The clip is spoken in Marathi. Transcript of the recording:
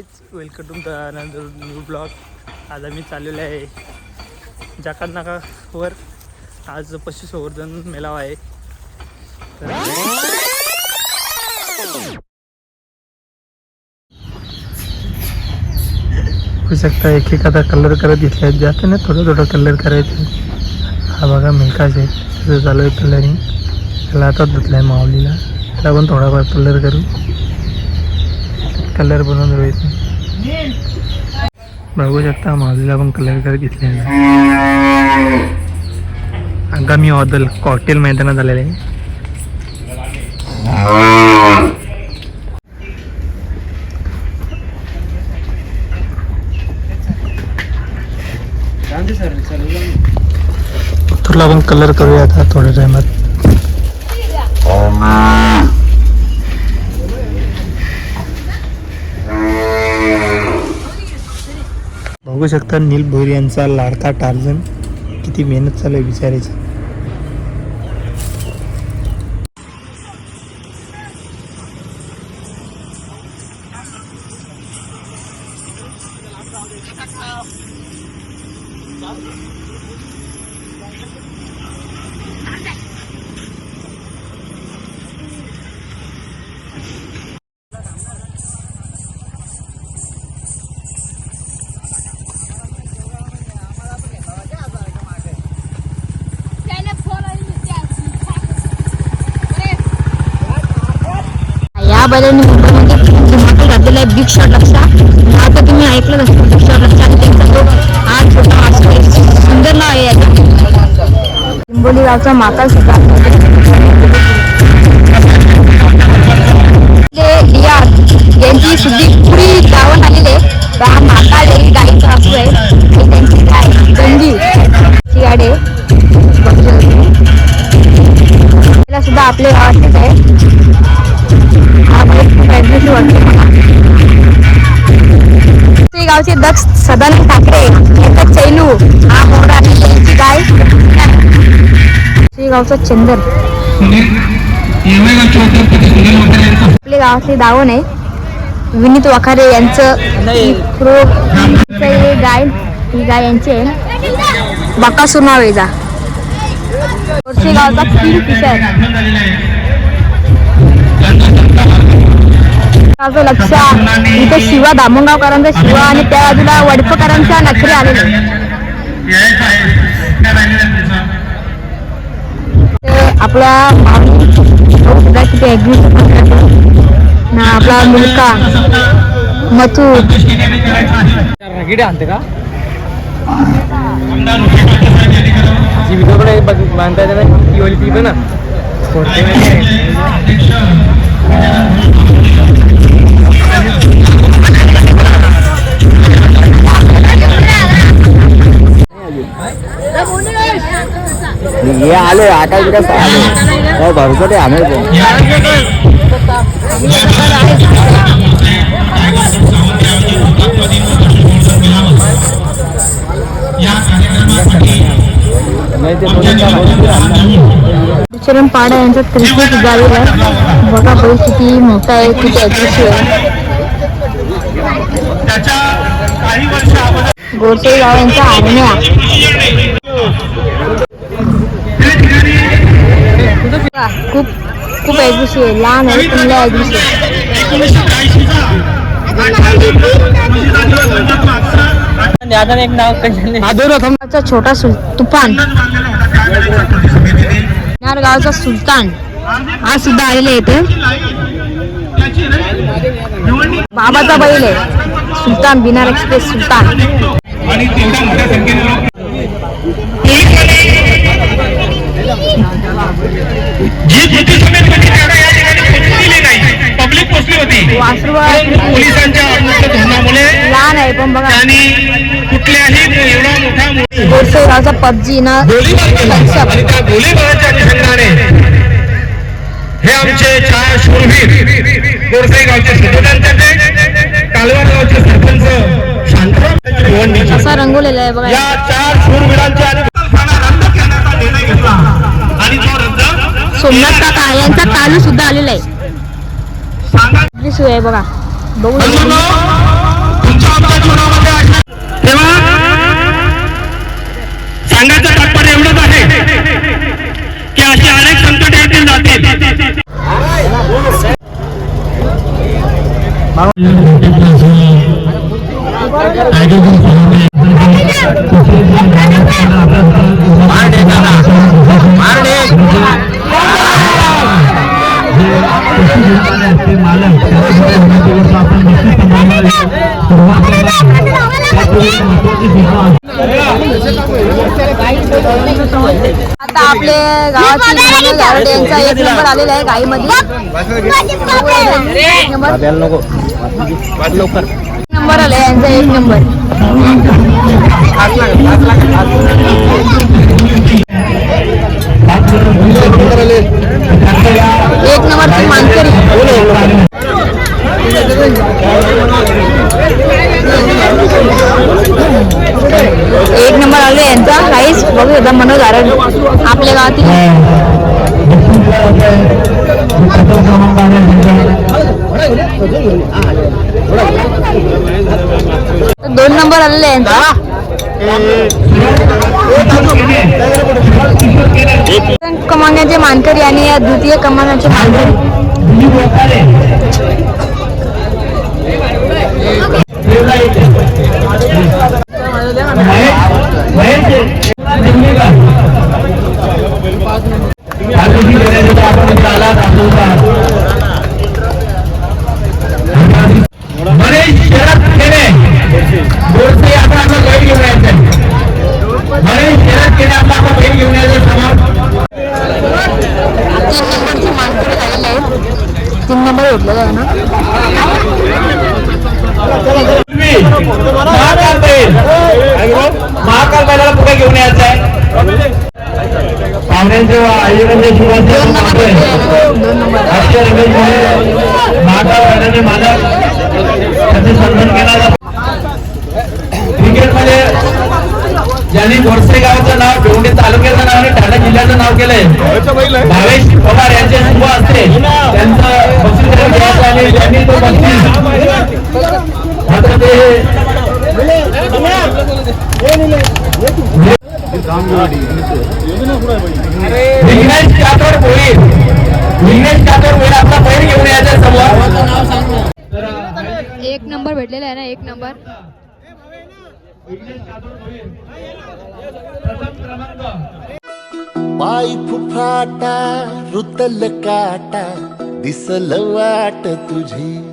Guys welcome to the another new blog आज आम्ही चाललेलो आहे जाकात नाकावर आज पशुसंवर्धन मेळावा आहे. होऊ शकता एक एखादा कलर करत घेतले आहेत जास्त ना थोडं थोडं कलर करायचं हा बघा मेकाच आहे. तसं चालू आहे कलरिंग त्याला आता धुतलं आहे माऊलीला. त्याला पण थोडाफार कलर करू. कलर बनवून रोहित बघू शकता माऊलीला पण कलर घेतलेला आहे आगामी ऑदल कॉकटेल मैदानात झालेलं आहे. तुला पण कलर करूया आता थोड्या टायमात बघू शकता नील भोईर यांचा लाडका टार्झन किती मेहनत चालू आहे बिचारायची या बैलांनी मुंबईमध्ये धमाका घातलेला आहे बिग शॉट लक्षा आता तुम्ही ऐकलं असतो बिग शॉट लक्षा आणि त्यांचा तो हा छोटा मास्क आहे. सुंदर नाव आहे याचं. हिंगोली गावचा माता सुद्धा दक्ष सदानंद ठाकरे याचा चैनू हा मोरा आणि यांची गाय श्री गावचा चंदर आपल्या गावातले दावण आहे. विनीत वाखारे यांचं ही हे गाय ही गाय यांची आहे. बकासूर नाव आहे जा. गावचा किंग फिशर माझं लक्ष इथे शिवा दामणगावकरांचा शिवा आणि त्या बाजूला वडपकरांचा नखरे आलेले ते आपला सुद्धा किती ना आपला मुलका मथू. आणते का? बांधता येते ना हे आले आकाश कसं आले. हो, भरसटे आणायचं नाही ते चरण पाडा यांचा त्रिकोट सुद्धा बघा बैल किती मोठा आहे किती अदृश्य आहे. गोरसे गाव यांचा आरण्या Ah, खूप खूप अग्रेसिव्ह आहे. लहान आहे पण लय अग्रेसिव्ह एक नाव गावचा छोटा सुल तुफान. गावचा सुलतान. आज सुद्धा आलेले इथे बाबाचा बैल आहे. सुलतान बिनार एक्सप्रेस सुलतान. जी कृती समेत होती त्यांना या ठिकाणी दिली नाही. पब्लिक पोचली होती. वासरू परंतु पोलिसांच्या अनुमत धोरणामुळे लहान आहे पण बघा. त्यांनी कुठल्याही एवढा मोठा मो- गोडसे गावचा पबजी ना. गोळीबार केला आणि त्या गोळीबाराच्या अनुषंगाने हे आमचे चार शूरवीर गोरसाई गावचे सुभेदार कालवार गावचे सरपंच शांतराव यांची भिवंडीचे. असा रंगवलेला आहे बघा. या चार शूरवीरांच्या आणि सोमनाथ काका यांचा तालू सुद्धा आलेला आहे. आहे बघा. बघू सांगायचं तात्पर्य एवढंच आहे की असे अनेक संकट येतील आता आपले गावातील मनोज गारडे यांचा एक नंबर आलेला आहे गाईमध्ये. एक नंबर नको लवकर नंबर आलाय यांचा एक नंबर. एक नंबर मानकरी एक नंबर आले यांचा काहीच बघू मनोज आरड आपल्या गावातील दोन नंबर आलेले आहे यांचा क्रमांकाचे मानकरी आणि या द्वितीय क्रमांकाचे मानकरी. तीन नंबर भेटलेला आहे ना महाकाल बैल महाकाल बैलाला पुढे घेऊन यायचं आहे पाहुण्यांचे व आयोजनाचे दोन नंबर शुभाचे भेटलेले आहे ना दोन नंबर. आजच्या रमेश मोरे महाकाल बैलाचे मालक. त्यांचे सन्मान केला. जातो क्रिकेटमध्ये ज्यांनी गोडसे गावाचं नाव भिवंडी तालुक्याचं नाव आणि ठाणे जिल्ह्याचं नाव केलंय भावेश पवार यांचे शुभ असते. त्यांचं बक्षीस आणि त्यांनी तो बक्षीस मात्र ते विघ्नेश कातोड भोईर विघ्नेश कातोड भोईर आपला बैल घेऊन यायचा समोर. एक नंबर भेटलेला आहे ना एक नंबर. पाय फुफाटा रुतल काटा दिसल वाट तुझी.